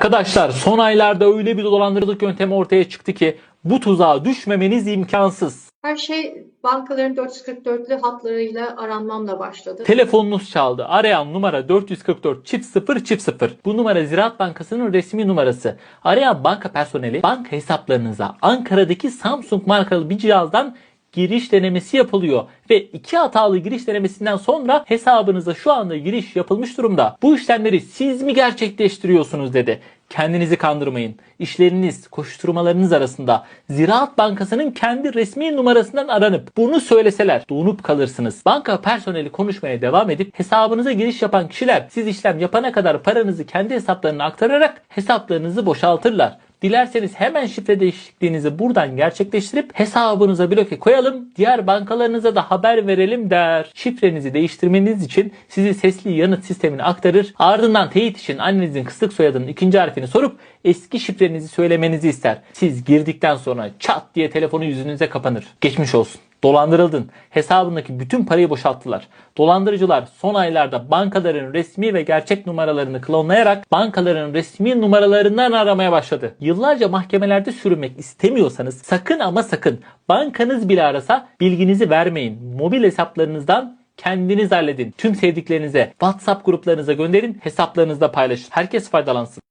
Arkadaşlar son aylarda öyle bir dolandırıcılık yöntemi ortaya çıktı ki bu tuzağa düşmemeniz imkansız. Her şey bankaların 444'lü hatlarıyla aranmamla başladı. Telefonunuz çaldı. Arayan numara 444 çift 0 çift 0. Bu numara Ziraat Bankası'nın resmi numarası. Arayan banka personeli banka hesaplarınıza Ankara'daki Samsung markalı bir cihazdan giriş denemesi yapılıyor. Ve iki hatalı giriş denemesinden sonra hesabınıza şu anda giriş yapılmış durumda. Bu işlemleri siz mi gerçekleştiriyorsunuz dedi. Kendinizi kandırmayın. İşleriniz, koşturmalarınız arasında Ziraat Bankası'nın kendi resmi numarasından aranıp bunu söyleseler donup kalırsınız. Banka personeli konuşmaya devam edip hesabınıza giriş yapan kişiler siz işlem yapana kadar paranızı kendi hesaplarına aktararak hesaplarınızı boşaltırlar. Dilerseniz hemen şifre değişikliğinizi buradan gerçekleştirip hesabınıza bloke koyalım, diğer bankalarınıza da haber verelim der. Şifrenizi değiştirmeniz için sizi sesli yanıt sistemine aktarır. Ardından teyit için annenizin kısık soyadının ikinci harfini sorup eski şifrenizi söylemenizi ister. Siz girdikten sonra çat diye telefonu yüzünüze kapanır. Geçmiş olsun. Dolandırıldın. Hesabındaki bütün parayı boşalttılar. Dolandırıcılar son aylarda bankaların resmi ve gerçek numaralarını klonlayarak bankaların resmi numaralarından aramaya başladı. Yıllarca mahkemelerde sürünmek istemiyorsanız sakın ama sakın bankanız bile arasa bilginizi vermeyin. Mobil hesaplarınızdan kendiniz halledin. Tüm sevdiklerinize WhatsApp gruplarınıza gönderin. Hesaplarınızda paylaşın. Herkes faydalansın.